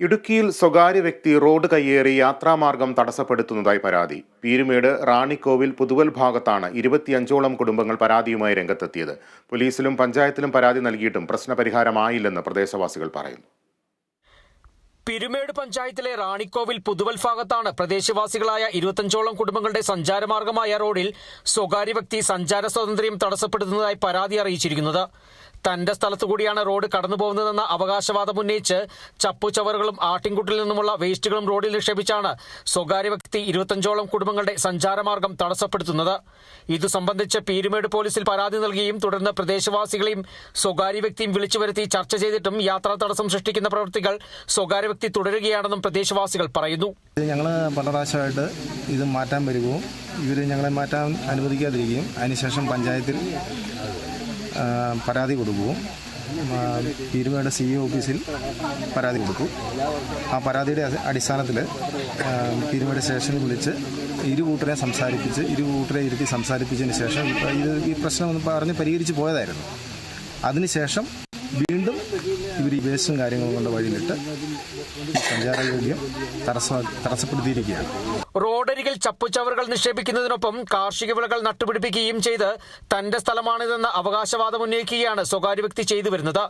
ഇടുക്കിയിൽ സ്വകാര്യ വ്യക്തി റോഡ് കയ്യേറി യാത്രാമാർഗം തടസ്സപ്പെടുത്തുന്നതായി പരാതി. പീരുമേട് റാണിക്കോവിൽ പുതുവൽ ഭാഗത്താണ് ഇരുപത്തിയഞ്ചോളം കുടുംബങ്ങൾ പരാതിയുമായി രംഗത്തെത്തിയത്. പോലീസിലും പഞ്ചായത്തിലും പരാതി നൽകിയിട്ടും പ്രശ്നപരിഹാരമായില്ലെന്ന് പ്രദേശവാസികൾ പറയുന്നു. പിരുമേട് പഞ്ചായത്തിലെ റാണിക്കോവിൽ പുതുവൽ ഭാഗത്താണ് പ്രദേശവാസികളായ ഇരുപത്തഞ്ചോളം കുടുംബങ്ങളുടെ സഞ്ചാരമാർഗമായ റോഡിൽ സ്വകാര്യ വ്യക്തി സഞ്ചാര സ്വാതന്ത്ര്യം തടസ്സപ്പെടുത്തുന്നതായി പരാതി അറിയിച്ചിരിക്കുന്നത്. തന്റെ സ്ഥലത്തു കൂടിയാണ് റോഡ് കടന്നു പോകുന്നതെന്ന അവകാശവാദം ഉന്നയിച്ച് ചപ്പുചവറുകളും ആട്ടിൻകുട്ടിൽ നിന്നുമുള്ള വേസ്റ്റുകളും റോഡിൽ നിക്ഷേപിച്ചാണ് സ്വകാര്യ വ്യക്തി ഇരുപത്തഞ്ചോളം കുടുംബങ്ങളുടെ സഞ്ചാരമാർഗം തടസ്സപ്പെടുത്തുന്നത്. ഇതു സംബന്ധിച്ച് പീരുമേട് പോലീസിൽ പരാതി നൽകുകയും തുടർന്ന് പ്രദേശവാസികളെയും സ്വകാര്യ വ്യക്തിയും വിളിച്ചു വരുത്തി ചർച്ച ചെയ്തിട്ടും യാത്രാ തടസ്സം സൃഷ്ടിക്കുന്ന പ്രവൃത്തികൾ സ്വകാര്യ വ്യക്തി തുടരുകയാണെന്നും പ്രദേശവാസികൾ പറയുന്നു. ഞങ്ങൾ പല ഇത് മാറ്റാൻ വരികയും ഇവർ ഞങ്ങളെ മാറ്റാൻ അനുവദിക്കാതിരിക്കുകയും അതിനുശേഷം പഞ്ചായത്തിൽ പരാതി കൊടുക്കുകയും പീരുമേട് സി ഓഫീസിൽ പരാതി കൊടുക്കും. ആ പരാതിയുടെ അടിസ്ഥാനത്തിൽ പീരുമേട് സ്റ്റേഷനിൽ വിളിച്ച് ഇരു കൂട്ടരെ സംസാരിപ്പിച്ച് ഇരു കൂട്ടരെ ഇരുത്തി സംസാരിപ്പിച്ചതിന് ശേഷം ഇത് ഈ പ്രശ്നം ഒന്ന് പറഞ്ഞ് പരിഹരിച്ച് പോയതായിരുന്നു. അതിനുശേഷം വീണ്ടും ഇവർ ഈ വേസ്റ്റും കാര്യങ്ങളും കൊണ്ട് വഴിയിലിട്ട് സഞ്ചാരയോഗ്യം തടസ്സ തടസ്സപ്പെടുത്തിയിരിക്കുകയാണ്. റോഡരികിൽ ചപ്പുചവറുകൾ നിക്ഷേപിക്കുന്നതിനൊപ്പം കാർഷിക വിളകൾ നട്ടുപിടിപ്പിക്കുകയും ചെയ്ത് തന്റെ സ്ഥലമാണിതെന്ന അവകാശവാദം ഉന്നയിക്കുകയാണ് സ്വകാര്യ വ്യക്തി ചെയ്തു വരുന്നത്.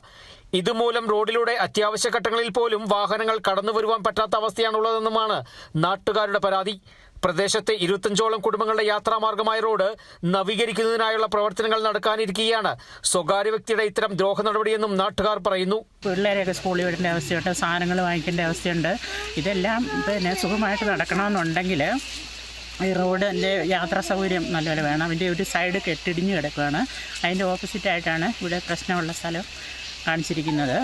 ഇതുമൂലം റോഡിലൂടെ അത്യാവശ്യ ഘട്ടങ്ങളിൽ പോലും വാഹനങ്ങൾ കടന്നു വരുവാൻ പറ്റാത്ത അവസ്ഥയാണുള്ളതെന്നുമാണ് നാട്ടുകാരുടെ പരാതി. പ്രദേശത്തെ ഇരുപത്തഞ്ചോളം കുടുംബങ്ങളുടെ യാത്രാമാർഗമായ റോഡ് നവീകരിക്കുന്നതിനായുള്ള പ്രവർത്തനങ്ങൾ നടക്കാനിരിക്കുകയാണ്. സ്വകാര്യ വ്യക്തിയുടെ ഇത്തരം ദ്രോഹ നടപടിയെന്നും നാട്ടുകാർ പറയുന്നു. പിള്ളേരെയൊക്കെ സ്കൂളിൽ വിടേണ്ട അവസ്ഥയുണ്ട് സാധനങ്ങൾ വാങ്ങിക്കേണ്ട അവസ്ഥയുണ്ട്. ഇതെല്ലാം പിന്നെ സുഖമായിട്ട് നടക്കണമെന്നുണ്ടെങ്കിൽ ഈ റോഡിന്റെ യാത്രാ സൗകര്യം നല്ലപോലെ വേണം. അതിന്റെ ഒരു സൈഡ് കെട്ടിടിഞ്ഞ് കിടക്കുകയാണ് അതിന്റെ ഓപ്പോസിറ്റായിട്ടാണ് ഇവിടെ പ്രശ്നമുള്ള സ്ഥലം കാണിച്ചിരിക്കുന്നത്.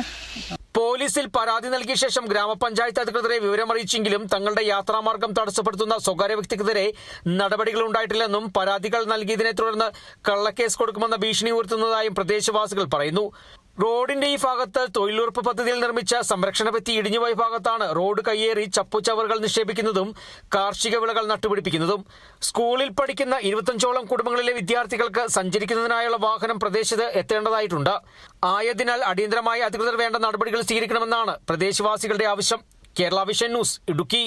പോലീസിൽ പരാതി നൽകിയ ശേഷം ഗ്രാമപഞ്ചായത്ത് അധികൃതരെ വിവരമറിയിച്ചെങ്കിലും തങ്ങളുടെ യാത്രാമാർഗം തടസ്സപ്പെടുത്തുന്ന സ്വകാര്യ വ്യക്തിക്കെതിരെ നടപടികൾ ഉണ്ടായിട്ടില്ലെന്നും പരാതികൾ നൽകിയതിനെ തുടർന്ന് കള്ളക്കേസ് കൊടുക്കുമെന്ന ഭീഷണി ഉയർത്തുന്നതായും പ്രദേശവാസികൾ പറയുന്നു. റോഡിന്റെ ഈ ഭാഗത്ത് തൊഴിലുറപ്പ് പദ്ധതിയിൽ നിർമ്മിച്ച സംരക്ഷണ ഭിത്തി ഇടിഞ്ഞുപോയ ഭാഗത്താണ് റോഡ് കയ്യേറി ചപ്പുചവറുകൾ നിക്ഷേപിക്കുന്നതും കാർഷിക വിളകൾ നട്ടുപിടിപ്പിക്കുന്നതും. സ്കൂളിൽ പഠിക്കുന്ന ഇരുപത്തഞ്ചോളം കുടുംബങ്ങളിലെ വിദ്യാർത്ഥികൾക്ക് സഞ്ചരിക്കുന്നതിനായുള്ള വാഹനം പ്രദേശത്ത് എത്തേണ്ടതായിട്ടുണ്ട്. ആയതിനാൽ അടിയന്തരമായി അധികൃതർ വേണ്ട നടപടികൾ സ്വീകരിക്കണമെന്നാണ് പ്രദേശവാസികളുടെ ആവശ്യം. Kerala vision news Idukki.